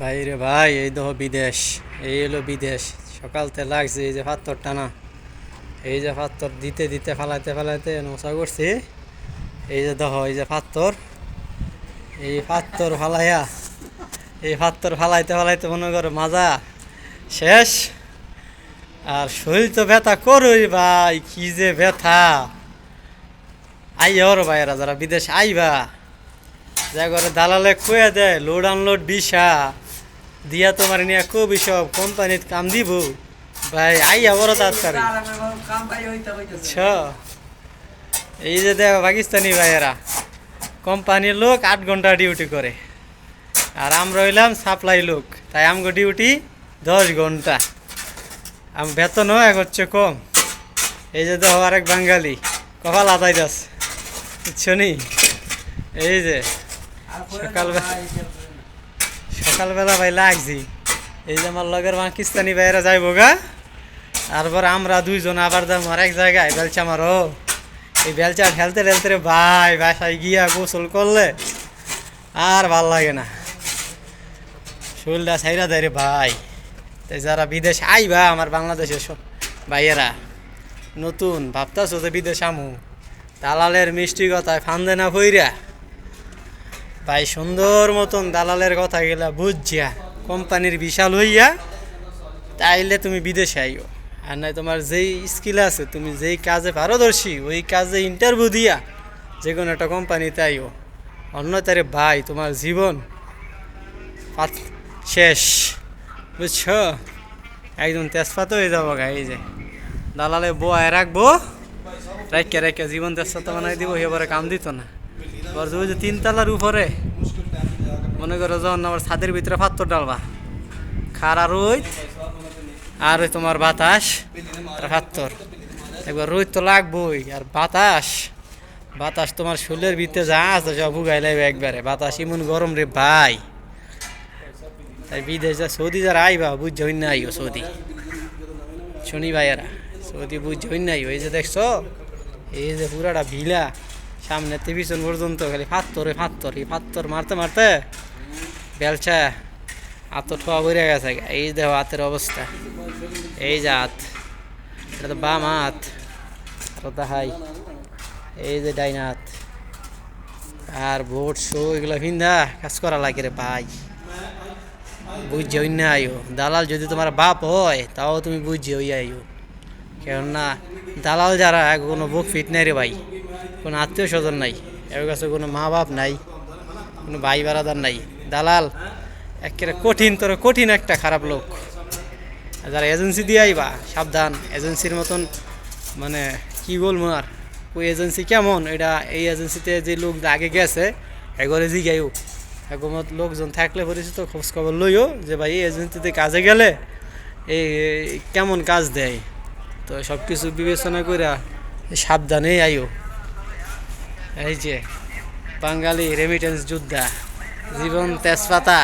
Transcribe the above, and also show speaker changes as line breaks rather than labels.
ভাই রে ভাই, এই দেখো বিদেশ, এই হলো বিদেশ। সকালতে লাগছে, এই যে পাত্তর টানা। এই যে পাত্তর দিতে দিতে, ফালাইতে ফালাইতে নশা করছি। এই যে দেখো, এই যে পাত্তর এই পাত্তর ফালাইয়া, এই পাত্তর ফালাইতে ফালাইতে মনে করো মাজা শেষ। আর শরীর তো ব্যথা করুই ভাই, কি যে ব্যথা। আইয়া ওর ভাইয়েরা, যারা বিদেশ আইবা, যা করে দালালে কুয়ে দেয় লোড আনলোড বিশা দিয়া তোমার নিয়ে খুব সব কোম্পানিত কাম দিব। ভাই আইয়া বড় তাড়াতাড়ি ছ। এই যে দেখ, পাকিস্তানি ভাইয়েরা, কোম্পানির লোক আট ঘণ্টা ডিউটি করে। আর আমরা হইলাম সাপ্লাই লোক, তাই আমগো ডিউটি দশ ঘণ্টা। আম বেতনও এক হচ্ছে কম। এই যে দেখো আরেক বাঙালি, কপাল আদায় দাস। বুঝছ এই যে, সকালবেলা সকালবেলা ভাই লাগছি। এই যে আমার লগের পাকিস্তানি ভাইয়েরা যাইব গা। তারপর আমরা দুইজন আবার যাব আরেক জায়গায় বেলচা মারো এই বেলচা ঠেলতে ঠেলতে রে ভাই, বাসায় গিয়া গোসল করলে আর ভালো লাগে না। শরীরটা ছাইরা দেয় রে ভাই। তাই যারা বিদেশ আই আইবা, আমার বাংলাদেশের সব ভাইয়েরা। নতুন, ভাবতাছো যে বিদেশ আমু। দালালের মিষ্টি কথায় ফান্দে না ভইরা। ভাই সুন্দর মতন দালালের কথা গেলা বুঝছিয়া কোম্পানির বিশাল হইয়া, তাইলে তুমি বিদেশে আইও। আর নাই তোমার যেই স্কিল আছে, তুমি যেই কাজে পারদর্শী, ওই কাজে ইন্টারভিউ দিয়া যে কোনো একটা কোম্পানিতে আইও। অন্য তারে ভাই, তোমার জীবন শেষ। বুঝছ? একদম তেজপাত হয়ে যাব গাই যে। দালালে বয়ায় রাখব রাখকে রাখকে জীবন তেজপাত বানাই দিব, এবারে কাম দিত না। ওই যে তিনতলার উপরে মনে করো যখন আমার ছাদের ভিতরে পাত্র ডালবা খারা রোদ আর ওই তোমার বাতাস আর পাত্তর একবার রোদ তো লাগবই, আর বাতাস। বাতাস তোমার শরীরের ভিতরে যা আছে সব ভুগাই লাগবে একবারে। বাতাস এমন গরম রে ভাই। তাই বিদেশ যা, সৌদি যারা আইবা বুঝ হইন না আইও সৌদি। শনি ভাইয়ারা, সৌদি বুঝ হইন না আইও। এই যে দেখছ, এই যে পুরাটা ভিলা। সামনে তে পিছন পর্যন্ত খালি ফাত্তরে, ফাত্তর এই ফাত্তর মারতে মারতে। বেলচা হাত তো ঠোয়া বেড়ে গেছে এই দেখো হাতের অবস্থা। এই যে হাত। এটা তো বাম হাত। দেখাই। এই যে ডাইন হাত। আর ভোট শো, এগুলো ভিন্দা কাজ করা লাগে রে ভাই। বুঝছে ওই না আইও দালাল যদি তোমার বাপ হয়, তাও তুমি বুঝছে ওই আইও কেননা দালাল যারা, কোনো বুক ফিট নাই রে ভাই। কোনো আত্মীয় স্বজন নাই এর কাছে কোনো মা বাপ নাই, কোনো ভাই বারাদার নাই। দালাল একেবারে কঠিন তোর কঠিন একটা খারাপ লোক। যারা এজেন্সি দিয়ে আইবা, সাবধান, এজেন্সির মতন মানে কি বলব আর, ওই এজেন্সি কেমন? এটা এই এজেন্সিতে যে লোক আগে গেছে এগরে জিগাইও একমত লোকজন থাকলে পরিচিত খোঁজ খবর লইও যে ভাই, এই এজেন্সিতে কাজে গেলে এই কেমন কাজ দেয়? তো সব কিছু বিবেচনা করে সাবধানেই আইও। এই যে বাঙালি রেমিটেন্স যোদ্ধা জীবন তেজপাতা।